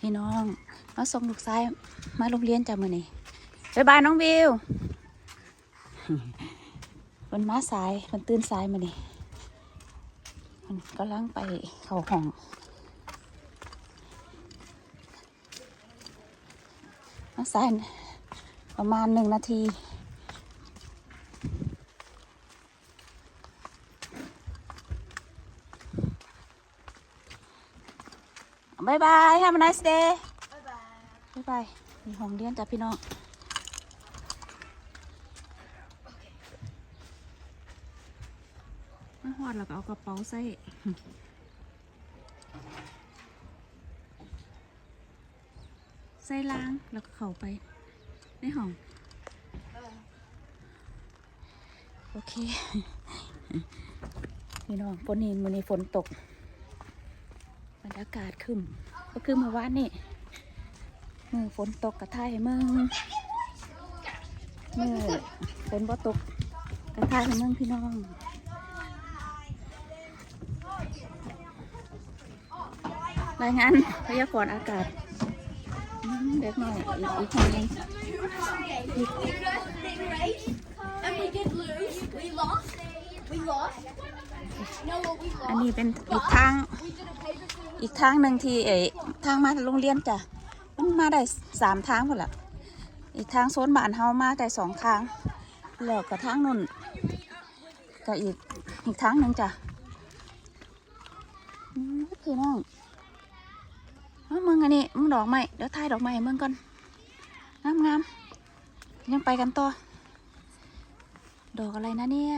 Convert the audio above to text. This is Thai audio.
พี่น้องมาส่งลูกชายมาโรงเรียนจ้ะมื้อนี้บ๊ายบายน้องบิวเพิ่นมาสายเพิ่นตื่นสายมื้อนี้เพิ่นกำลังไปเขาห้อง มาสายประมาณหนึ่งนาที บายบาย have a nice day บายบายมีห้องเรียนจ้ะพี่น้องมาหอดแล้วก็เอากระเป๋าใส่ใส่ล้างแล้วก็เข้าไป ในห้องโอเค พี่น้องฝนนี้มันนี้ฝนตก บรรยากาศขึ้นก็คือเมื่อวานนี่มือฝนตกกระไทยมึงมือฝนบ่ตกกระไทยมึงพี่น้องรายงานพยากรณ์อากาศเด็กหน่อยอีกอีกคนนึงอันนี้เป็นอีกทาง อีกทางหนึ่งที่เอ๋ทางมาโรงเรียนจ้ะมันมาได้สามทางหมดละอีกทางโซนบ้านเฮามาได้สองทางแล้วก็ทางนุ่นก็อีกอีกทางหนึ่งจ้ะอืมพี่น้องเอามึงอันนี้มึงดอกไม้เดี๋ยวถ่ายดอกไม้ให้มึงก่อนงามงามๆยังไปกันต่อดอกอะไรนะเนี่ย